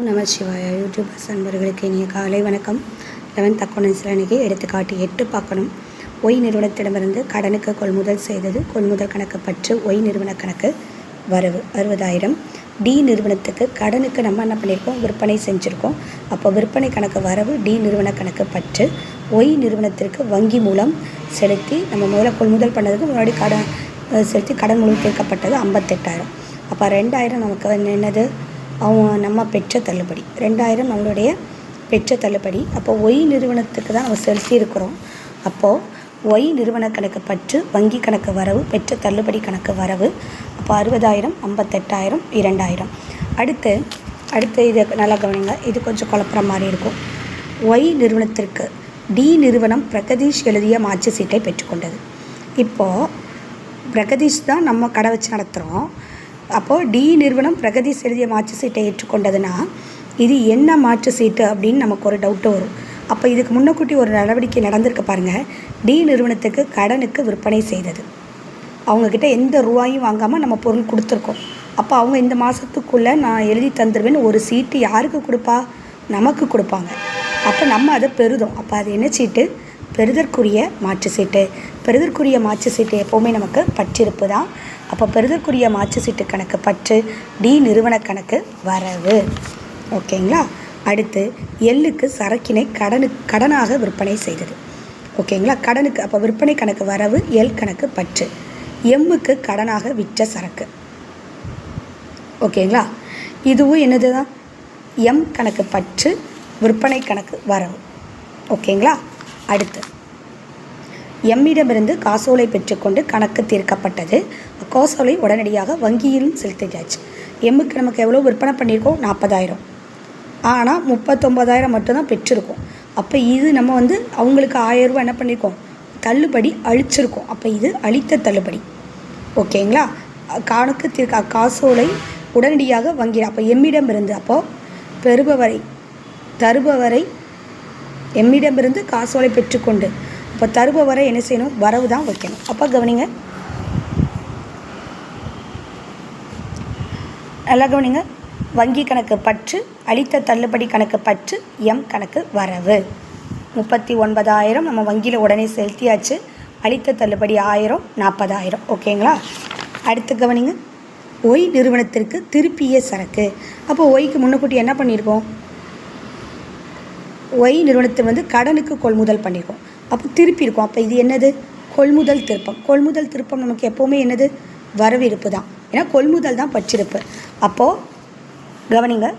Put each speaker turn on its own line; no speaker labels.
நம சிவாயா. யூடியூபர்ஸ் அன்பர்களுக்கு இனிய காலை வணக்கம். லெவன் அக்கௌண்டன்ஸில் இன்றைக்கி எடுத்துக்காட்டு எட்டு பார்க்கணும். ஒய் நிறுவனத்திடமிருந்து கடனுக்கு கொள்முதல் செய்தது கொள்முதல் கணக்கு பற்று ஒய் நிறுவன கணக்கு வரவு அறுபதாயிரம். டி நிறுவனத்துக்கு கடனுக்கு நம்ம என்ன பண்ணியிருக்கோம்? விற்பனை செஞ்சுருக்கோம். அப்போ விற்பனை கணக்கு வரவு டி நிறுவன கணக்கு பற்று ஒய் நிறுவனத்திற்கு வங்கி மூலம் செலுத்தி நம்ம முதல்ல கொள்முதல் பண்ணதுக்கு முன்னாடி கடன் செலுத்தி கடன் மூலம் தீர்க்கப்பட்டது ஐம்பத்தெட்டாயிரம். அப்போ ரெண்டாயிரம் நமக்கு வந்து என்னது? அவங்க நம்ம பெற்ற தள்ளுபடி. ரெண்டாயிரம் நம்மளுடைய பெற்ற தள்ளுபடி. அப்போ ஒய் நிறுவனத்துக்கு தான் நம்ம செலுத்தியிருக்கிறோம் அப்போது ஒய் நிறுவன கணக்கு பற்று வங்கி கணக்கு வரவு பெற்ற தள்ளுபடி கணக்கு வரவு. அப்போ அறுபதாயிரம் ஐம்பத்தெட்டாயிரம் இரண்டாயிரம். அடுத்து அடுத்து இது நல்லா கவனிங்க. இது கொஞ்சம் குழப்புற மாதிரி இருக்கும். ஒய் நிறுவனத்திற்கு டி நிறுவனம் பிரகதீஷ் எழுதிய மாற்று சீட்டை பெற்றுக்கொண்டது இப்போது பிரகதீஷ் தான் நம்ம கடை வச்சு நடத்துகிறோம் அப்போது டி நிறுவனம் பிரகதி எழுதிய மாற்று சீட்டை ஏற்றுக்கொண்டதுன்னா இது என்ன மாற்று சீட்டு அப்படின்னு நமக்கு ஒரு டவுட்டு வரும். அப்போ இதுக்கு முன்னக்கூட்டி ஒரு நடவடிக்கை நடந்திருக்கு பாருங்கள் டி நிறுவனத்துக்கு கடனுக்கு விற்பனை செய்தது. அவங்கக்கிட்ட எந்த ரூபாயும் வாங்காமல் நம்ம பொருள் கொடுத்துருக்கோம். அப்போ அவங்க இந்த மாதத்துக்குள்ளே நான் எழுதி தந்துடுவேன்னு ஒரு சீட்டு யாருக்கு கொடுப்பா? நமக்கு கொடுப்பாங்க. அப்போ நம்ம அதை பெறுதோம். அப்போ அது என்ன சீட்டு? பெறுதற்குரிய மாற்று சீட்டு. பெறுதற்குரிய மாற்று சீட்டு எப்போவுமே நமக்கு பற்றிருப்பு தான். அப்போ பெறுதற்குரிய மாற்று சீட்டு கணக்கு பற்று டி நிறுவன கணக்கு வரவு. ஓகேங்களா? அடுத்து எள்ளுக்கு சரக்கினை கடனு கடனாக விற்பனை செய்தது. ஓகேங்களா? கடனுக்கு அப்போ விற்பனை கணக்கு வரவு எல் கணக்கு பற்று. எம்முக்கு கடனாக விற்ற சரக்கு. ஓகேங்களா? இதுவும் என்னது தான் எம் கணக்கு பற்று விற்பனை கணக்கு வரவு. ஓகேங்களா? அடுத்து. எம்மிடமிருந்து காசோலை பெற்றுக்கொண்டு கணக்கு தீர்க்கப்பட்டது. காசோலை உடனடியாக வங்கியிலும் செலுத்திட்டாச்சு எம்முக்கு நமக்கு எவ்வளோ விற்பனை பண்ணியிருக்கோம்? நாற்பதாயிரம். ஆனால் முப்பத்தொம்பதாயிரம் மட்டும்தான் பெற்றிருக்கோம். அப்போ இது நம்ம வந்து அவங்களுக்கு ஆயிரம் ரூபாய் என்ன பண்ணியிருக்கோம்? தள்ளுபடி அழிச்சிருக்கோம். அப்போ இது அழித்த தள்ளுபடி. ஓகேங்களா? கணக்கு தீர்க்க காசோலை உடனடியாக வங்கி அப்போ எம்மிடம் இருந்து அப்போது பெறுபவரை தருபவரை எம்மிடமிருந்து காசோலை பெற்றுக்கொண்டு அப்போ தருபவரை என்ன செய்யணும்? வரவு தான் வைக்கணும். அப்போ கவனிங்க. நல்லா கவனிங்க. வங்கி கணக்கு பற்று அளித்த தள்ளுபடி கணக்கு பற்று எம் கணக்கு வரவு. முப்பத்தி ஒன்பதாயிரம் நம்ம வங்கியில் உடனே செலுத்தியாச்சு. அளித்த தள்ளுபடி ஆயிரம் நாற்பதாயிரம் ஓகேங்களா? அடுத்து கவனிங்க. ஒய் நிறுவனத்திற்கு திருப்பிய சரக்கு. அப்போ ஒய்க்கு முன்னக்கூட்டி என்ன பண்ணியிருக்கோம் ஒய் நிறுவனத்தை வந்து கடனுக்கு கொள்முதல் பண்ணியிருக்கோம் அப்போ திருப்பி இருக்கும் அப்போ இது என்னது? கொள்முதல் திருப்பம். கொள்முதல் திருப்பம் நமக்கு எப்போவுமே என்னது? வரவிருப்பு தான். ஏன்னா கொள்முதல் தான் பச்சிருப்பு அப்போது கவனிங்க.